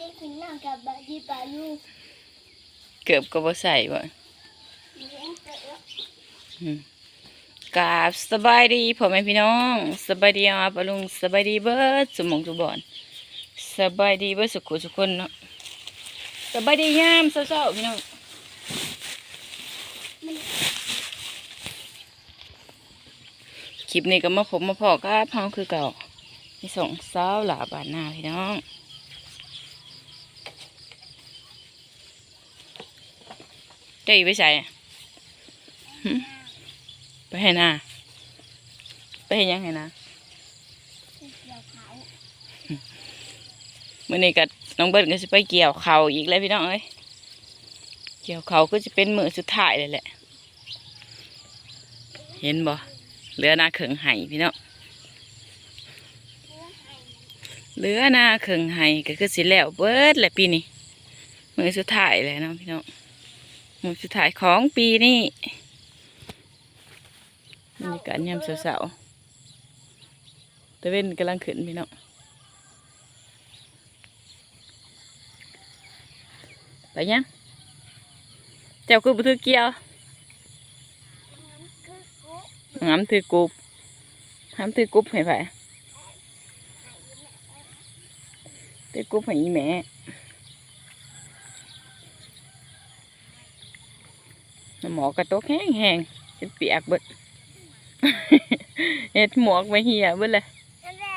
ได้กินน้ำกับบะดีปลาลูกเกือบก็บ่ใส่บ่เว้ยอืมกราบสบายดีพ่อแม่พี่น้องสบายดีอาปลุงสบายดีเบิดสมองจุบอนสบายดีเบิดสุขุสุกคนเนาะสบายดียามเช้าๆพี่น้องคลิปนี้ก็มาผมมาพอกับเฮาคือเก่ามีสองสาหลาบานหน้าพี่น้อง เจะอีไปใส่อะหึไปให้นาไปให้หยังให้นาเกี่ยวเขามื่อนี้ก็น้องเบิร์ดก็จะไปเกี่ยวเขาวอีกแล้วพี่น้องเอ้ยเกี่ยวเขาวก็จะเป็นมือสุดท้ายเลยแหละ เห็นบ่เหลือหน้าเขิงไห้พี่น้องเหลือหน้าเขิงไห้ก็คือสิแล้วเบิดแหละปีนี้มือสุดท้ายเลยเนาะพี่น้อง มือสุดท้ายของปีนี้บรรยากาศยามเสาๆตะเว้นกำลังขึ้นพี่น้องไปยังเจ้าคือบุถือเกี่ยวคือกุ๊กหามถือกุบหามถือกุบให้ไปถือกุบให้อีแม่น้ำ หมอกระตกแห้งแห้งๆเป็นเปียกเบิดเห็ดหมวกไม่เหี่ยเบิดเลยนั่นแหละ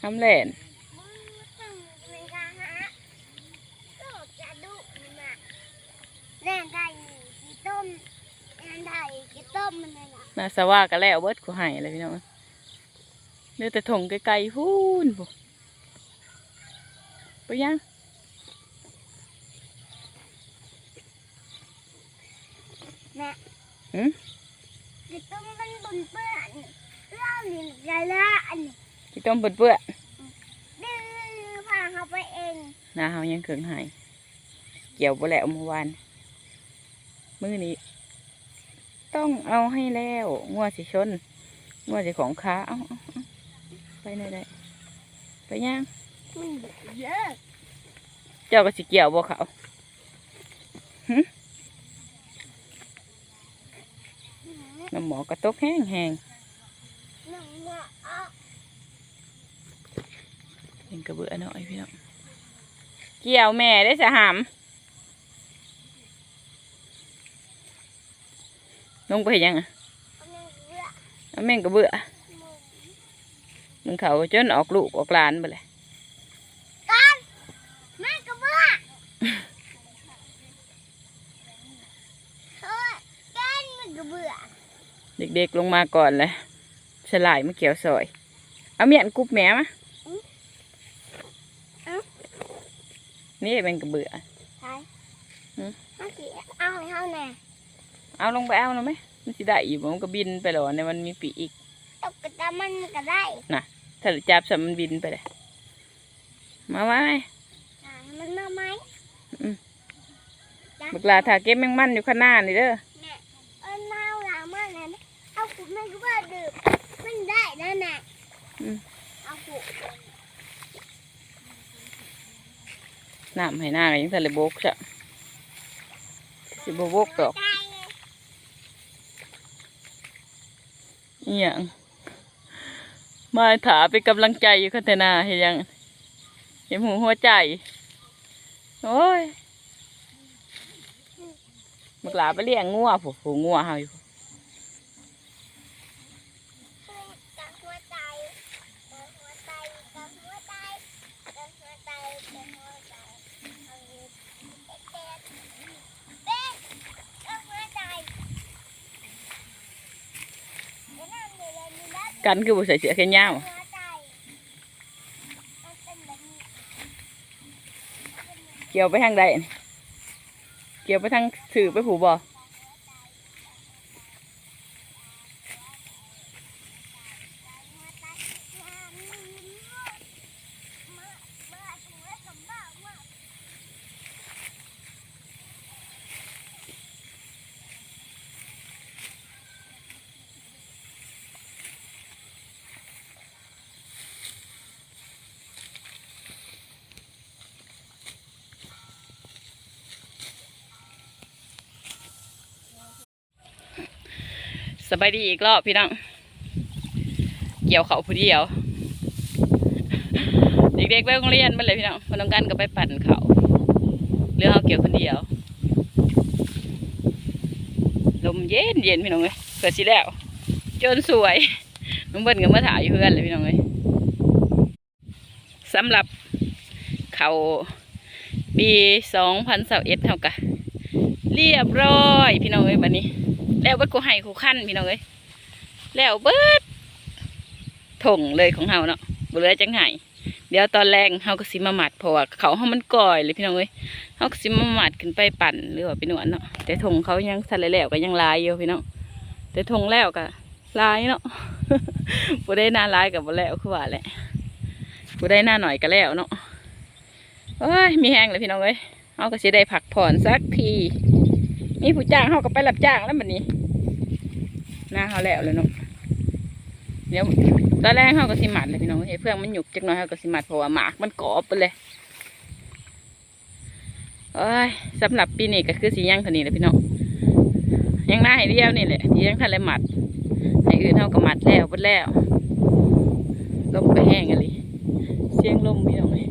ทำแหล่นมึงตึงเป็นกาฮะก็จะดุมันอะแรงไก่กี่ต้มแรงไก่กี่ต้มมันเลยล่ะนาสว่าก็แล้วเบิดกูให้เลยพี่น้องเหลือแต่ถงไกลๆพูนบ่ไปยัง แม่หืมกี่ต้มมันบนเปื้อนเล่าหลินใจละอันนี้ที่ต้มเปื้อนเปื้อนดื้อพาเขาไปเองๆนาเฮายังเขิงหายเกี่ยวบ่แล้วเมื่อวานมื้อนี้ ต้องเอาให้แล้วงัวสิชนงัวสิของค้าเอาเอาเอาไปไหนได้ไปยังมันเยอะเจ้าก็สิเกี่ยวบ่เขาน้ำห มอกระตกแห้งแห้งหนังเนาะอะๆเป็นกระเบือหน่อ เด็กๆลงมาก่อนเลยสลายมาเกี่ยวซอย เอาเมียนกรุบแหม่มานี่เป็นกระเบือใช่หืมเอาสิเอาให้เขาแน่เอาลงไปเอาหน่อยไหมมันสิได้อยู่บ่มันก็บินไปแล้วเนี่ยมันมีปีกอีกตกกระตามันก็ได้ถ้าจับสัมันบินไปเลยมาไว้อ่ามันมาไหมบักลาถ้าเก็บแมงมันอยู่ข้างหน้านี่เด้อ แม่เอ้ยมาเอาหลังมาเนี่ย เอาขุดแม่กระเบื้อดื่มมันได้แล้วน่ะอืมเอาขุดน้ำให้หน้าก็ยังทะเลบกจ้ะสิบวกดอกได้เลยอหย่างมาถาเป็นกำลังใจอยู่คันเทนาเห็นยังเห็นหูหัวใจ โอ้ยบักหลาไปเลี้ยงงัวผู้ผู้งัวเฮาอยู่ กับหัวใจกับหัวใจกับหัวใจกับหัวใจกับหัวใจเอาอยู่เป็ดเป็ดกับหัวใจเดี๋ยวนั่งเดี๋ยวเรามีนัด กันคือบ่ใส่เสื้อแขนยาวหัวใจมันเป็นแบบนี้เกี่ยวไปทางใดเกี่ยวไปทางถือไปผูบ่ หัวใจความนิ่มเมื่อเมื่อถึงแล้วสมบัติว่า อ สบายดีอีกรอบพี่น้อง เกี่ยวเขาผู้เดียว เด็กๆไปโรงเรียนมาเลยพี่น้องพน้องกันก็ไปปั่นเขาเรื่องเขาเกี่ยวคนเดียว ลมเย็นเย็นพี่น้องเลยเกิดสิแล้ว จนสวยน้องเบิ้ลก็มาถ่ายอยู่เพื่อนเลยพี่น้องเลยสำหรับเขาปีสองพันสเอ็ดเท่ากับเรียบร้อย พี่น้องเอ้ยบัดนี้ แล้วเบิดกูให้กูขั้นพี่น้องเอ้ยแล้วเบิดถงเลยของเฮาเนาะบ่เหลือจังไห้เดี๋ยวตอนแรงเฮาก็สิมาหมัดเพราะว่าเขาเฮามันก่อยเลยพี่น้องเอ้ยเฮาก็สิมาหมัดขึ้นไปปั่นหรือว่าไปนวดเนาะแต่ถงเขายังทันเลแล้วก็ยังลายอยู่พี่น้องแต่ถงแล้วก็ลายเนาะบ่ได้หน้าลายกับบ่แล้วคือว่าแหละบ่ได้หน้าหน่อยก็แล้วเนาะโอ้ยมีแห้งเลยพี่น้องเอ้ยเฮาก็สิได้พักผ่อนสักที มีผู้จ้างเขาก็ไปรับจ้างแล้วบัดนี้หน้าเขาแล้วเลยเนาะเดี๋ยวตอนแรกเขาก็สิหมัดเลยพี่น้องเฮ้ยเพื่องมันหยุกจักหน่อยเขาก็สิหมัดเพราะว่าหมากมันกรอบไปเลยโอ้ยสำหรับปีนี้ก็คือสีย่างเท่านี้แหละพี่น้องยังหน้าให้เดียวนี่แหละที่ยังทันเลยหมัดให้อื่นเขาก็หมัดแล้วหมดแล้วลมไปแห้งอะไรเสียงลมพี่น้องเลย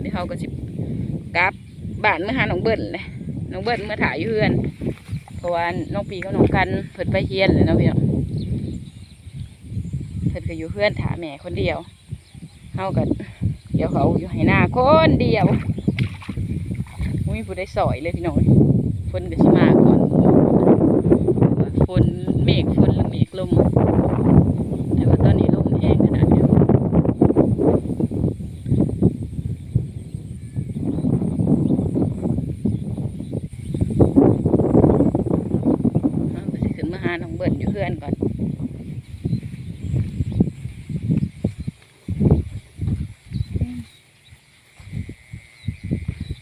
เดี๋ยวเขาก็สิกลับ บ้านเมื่อหาน้องเบิ้ลเลยน้องเบิ้ลเมื่อถ่ายอยู่เพื่อนเพราะว่าน้องปีกับน้องกันเพิ่นไปเฮียนเลยนาะพี่น้องเพิ่นก็อยู่เพื่อนถาแม่คนเดียวเฮากันเดี๋ยวเขาอยู่ให้หน้าคนเดียวบ่มีผู้ได้สอยเลยพี่น้องฝนก็สิมาก่อนฝนเมฆฝนหรือเมฆลมแต่ว่าตอนนี้ลมแห้งขนาดนี้ เราก็สิขึ้นมาหาน้องเบิร์ดอยู่เพื่อนก่อน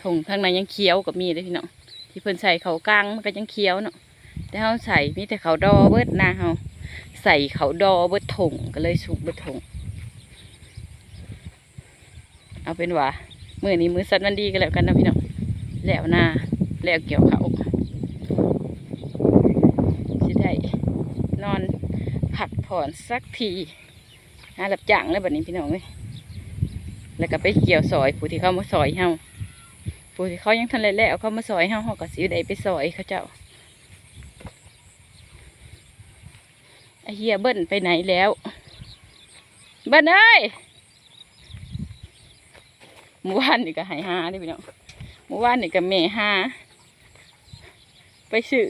ถงทางในยังเคี้ยวกับมีเลยพี่น้องที่เพิ่นใส่เขากลางมันก็ยังเคี้ยวเนาะแต่เขาใส่มีแต่เขาดอเบิดนาเขาใส่เขาดอเบิดถงก็เลยสุกเบิดถงเอาเป็นว่ามือนี้มือสันวันดีกันแล้วกันนะพี่น้องแล้วหน้าแล้วเกี่ยวเขาสิได้นอนพักผ่อนสักทีหาหลับจ้างแล้วบัดนี้พี่น้องเอ้ยแล้วก็ไปเกี่ยวซอยผู้ที่เขามาซอยเฮา ผู้ที่เขายังทันแล้วเขามาซอยเฮาเฮาก็สิได้ไปซอยเขาเจ้าไอเฮียเบิ้ลไปไหนแล้วเบิ้ลเอ้ยมื่อวานนี่ก็หายหาเด้พี่น้องเมื่อวานนี่ก็แม่หาไปซื้อ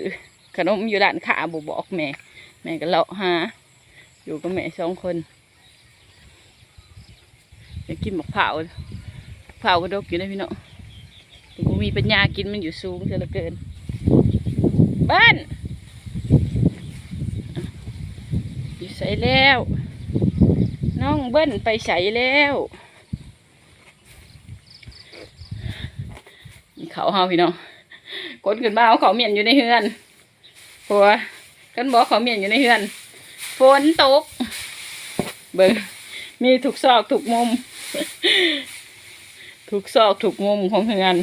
ขนมอยู่ร้านค้าบบอกแม่ แม่ก็เลาะหาอยู่กับแม่สองคนอยากินหมะพร้าวมะพร้าก็ดกอยู่นะพี่เนาะ มีปัญญากินมันอยู่สูงเสียเหลือเกินบ้านอยู่ใส่แล้ว น้องเบิ้ลไปใส่แล้วมีเขาเฮาพี่น้องกดขึ้นมาเอาเขาเมียนอยู่ในเฮือนเพราะว่ากันบอกเขาเมียนอยู่ในเฮือนฝนตก เบิ่งมีถูกซอกถูกมุม ถูกซอกถูกมุมของเฮือน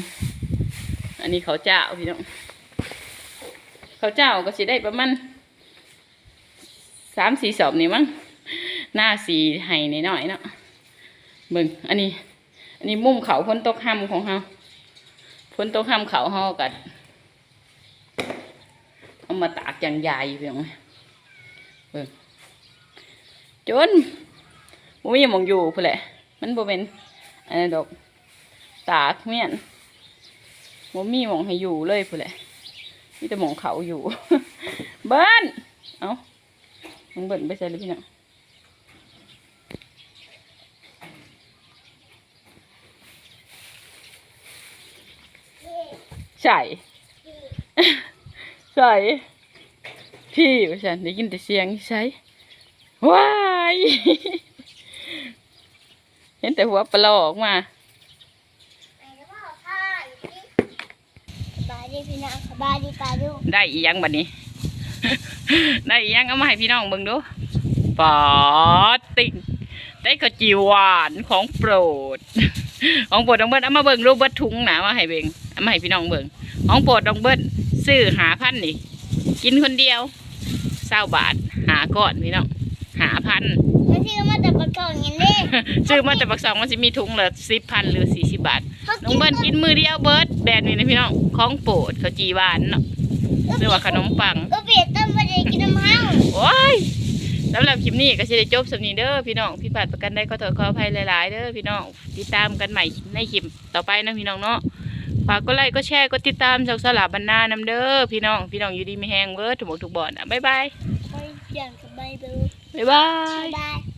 อันนี้เขาเจ้าพี่น้องเขาเจ้าก็สิได้ประมาณสามสี่สอบนี่มั้งหน้าสีไห้หน่อยเนาะเบิ่งอันนี้ อันนี้มุมเขาพ้นตกห้ำของเขาพ้นตกห้ำเขาเขากัดเอามาตากอย่างใหญ่เพียงเบิ่งจนบ่มีมองอยู่พุ่นแหละมันบ่เป็นอันนั้ดอกตากเมียน บ่มีหมองให้อยู่เลยพุ่นแหละมีแต่หมองเขาอยู่ เบิ้นเอามึงเบิ้นไปใส่เลยพี่น้องใส่ใส่พี่ว่าฉันได้ยินแต่เสียงใส่ว้าย เห็นแต่หัวปลาออกมา ไหนจะบอกพ่ออยู่ที่สบาย ดีพี่น้องสบายดีปลาลูได้อีหยังบัดนี้ ได้อีหยังเอามาให้พี่น้องเบิ่งดูปอดติ่งได้ขจีหวานของโปรด ของโปรดน้องเบิ้ลเอามาเบิ่งรูปเบิ้ลถุงหนามาให้เบิ่งเอามาให้พี่น้องเบิ่งของโปรดน้องเบิ้ลซื้อหาพันนี่ กินคนเดียวเศร้าบาทหาก่อนพี่น้องหาพัน แล้วที่ก็มาแต่ประกอบอย่างนี้ซื้อมาแต่ปักสองมันจะมีถุงละสิบพันหรือสี่สิบบาทเขาน้องเบิ้ลกินมือเดียวเบิร์ดแบรนด์นี้นะพี่น้องของโปรดเขาวจีหวานเนาะหรือว่าขนมปังก็เปลี่ยนต้นมาเลยกินน้ำห้าวโอ้ยสำหรับคลิปนี้ก็จะได้จบสำนีเด้อพี่น้องพี่ปาดประกันได้ก็ถอขออภัยหลายๆเด้อพี่น้องติดตามกันใหม่ในคลิปต่อไปนะพี่น้องเนาะฝากก็ไลค์ก็แชร์ก็ติดตามช่องสลับบรรณานำเด้อพี่น้องพี่น้องอยู่ดีไม่แห้งเบิร์ดถูกบอกถูกบอดอะบ๊ายบายไปเปลี่ยนกับใบเบลบ๊ายบายบาย